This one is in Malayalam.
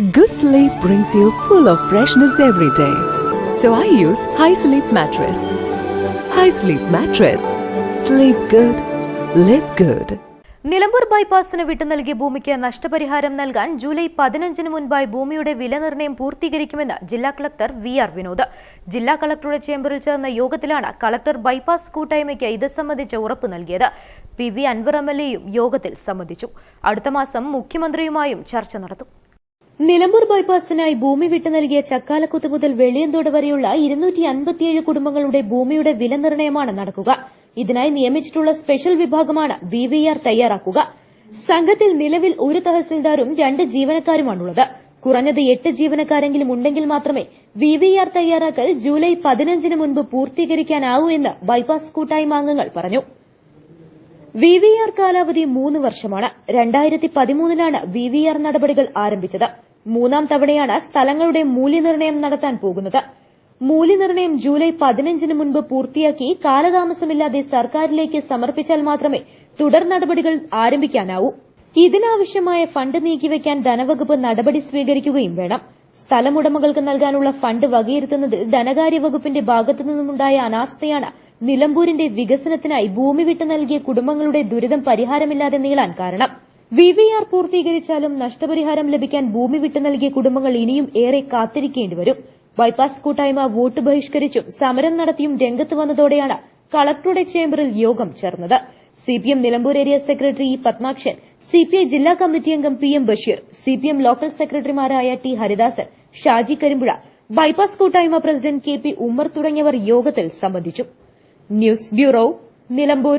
Good sleep brings you full of freshness every day. So I use High Sleep Mattress. High Sleep Mattress. Sleep good. Live good. Nilambur ബൈപ്പാസിന് വിട്ടു നൽകിയ ഭൂമിക്ക് നഷ്ടപരിഹാരം നൽകാൻ ജൂലൈ പതിനഞ്ചിന് മുൻപായി ഭൂമിയുടെ വില നിർണയം പൂർത്തീകരിക്കുമെന്ന് ജില്ലാ കളക്ടർ വി ആർ വിനോദ് ജില്ലാ കളക്ടറുടെ ചേംബറിൽ ചേർന്ന യോഗത്തിലാണ് കളക്ടർ ബൈപ്പാസ് കൂട്ടായ്മയ്ക്ക് ഇത് സംബന്ധിച്ച് ഉറപ്പ് നൽകിയത് P V Anvar M L എയും യോഗത്തിൽ സംബന്ധിച്ചു അടുത്ത മാസം മുഖ്യമന്ത്രിയുമായും ചർച്ച നടത്തും നിലമ്പൂർ ബൈപ്പാസിനായി ഭൂമി വിട്ടു നൽകിയ ചക്കാലക്കുത്ത് മുതൽ വെളിയന്തോട് വരെയുള്ള ഇരുന്നൂറ്റി അൻപത്തിയേഴ് കുടുംബങ്ങളുടെ ഭൂമിയുടെ വില നിർണയമാണ് നടക്കുക. ഇതിനായി നിയമിച്ചിട്ടുള്ള സ്പെഷ്യൽ വിഭാഗമാണ് വി വി ആർ തയ്യാറാക്കുക. സംഘത്തിൽ നിലവിൽ ഒരു തഹസിൽദാരും രണ്ട് ജീവനക്കാരുമാണുള്ളത്. കുറഞ്ഞത് എട്ട് ജീവനക്കാരെങ്കിലും ഉണ്ടെങ്കിൽ മാത്രമേ വി വി ആർ തയ്യാറാക്കൽ ജൂലൈ പതിനഞ്ചിന് മുൻപ് പൂർത്തീകരിക്കാനാവൂ എന്ന് ബൈപ്പാസ് കൂട്ടായ്മ അംഗങ്ങൾ പറഞ്ഞു. വി വി ആർ കാലാവധി മൂന്ന് വർഷമാണ്. രണ്ടായിരത്തി പതിമൂന്നിലാണ് വി വി ആർ നടപടികൾ ആരംഭിച്ചത്. മൂന്നാം തവണയാണ് സ്ഥലങ്ങളുടെ മൂല്യനിർണയം നടത്താൻ പോകുന്നത്. മൂല്യനിർണയം ജൂലൈ പതിനഞ്ചിന് മുൻപ് പൂർത്തിയാക്കി കാലതാമസമില്ലാതെ സർക്കാരിലേക്ക് സമർപ്പിച്ചാൽ മാത്രമേ തുടർ നടപടികൾ ആരംഭിക്കാനാവൂ. ഇതിനാവശ്യമായ ഫണ്ട് നീക്കിവെക്കാൻ ധനവകുപ്പ് നടപടി സ്വീകരിക്കുകയും വേണം. സ്ഥലമുടമകൾക്ക് നൽകാനുള്ള ഫണ്ട് വകയിരുത്തുന്നതിൽ ധനകാര്യ വകുപ്പിന്റെ ഭാഗത്തു നിന്നുമുണ്ടായ അനാസ്ഥയാണ് നിലമ്പൂരിന്റെ വികസനത്തിനായി ഭൂമി വിട്ടു നൽകിയ കുടുംബങ്ങളുടെ ദുരിതം പരിഹാരമില്ലാതെ നീളാൻ കാരണം. വി വി ആർ പൂർത്തീകരിച്ചാലും നഷ്ടപരിഹാരം ലഭിക്കാൻ ഭൂമി വിട്ടു നൽകിയ കുടുംബങ്ങൾ ഇനിയും ഏറെ കാത്തിരിക്കേണ്ടി വരും. ബൈപ്പാസ് കൂട്ടായ്മ വോട്ട് ബഹിഷ്കരിച്ചും സമരം നടത്തിയും രംഗത്ത് വന്നതോടെയാണ് കളക്ടറുടെ ചേംബറിൽ യോഗം ചേർന്നത്. CPM Nilambur area secretary E Padmakshan CPI ജില്ലാ കമ്മിറ്റി അംഗം P M Basheer CPM local സെക്രട്ടറിമാരായ ടി ഹരിദാസൻ ഷാജി കരിമ്പുഴ ബൈപ്പാസ് കൂട്ടായ്മ പ്രസിഡന്റ് കെ പി ഉമ്മർ തുടങ്ങിയവർ യോഗത്തിൽ സംബന്ധിച്ചു. News bureau Nilambur.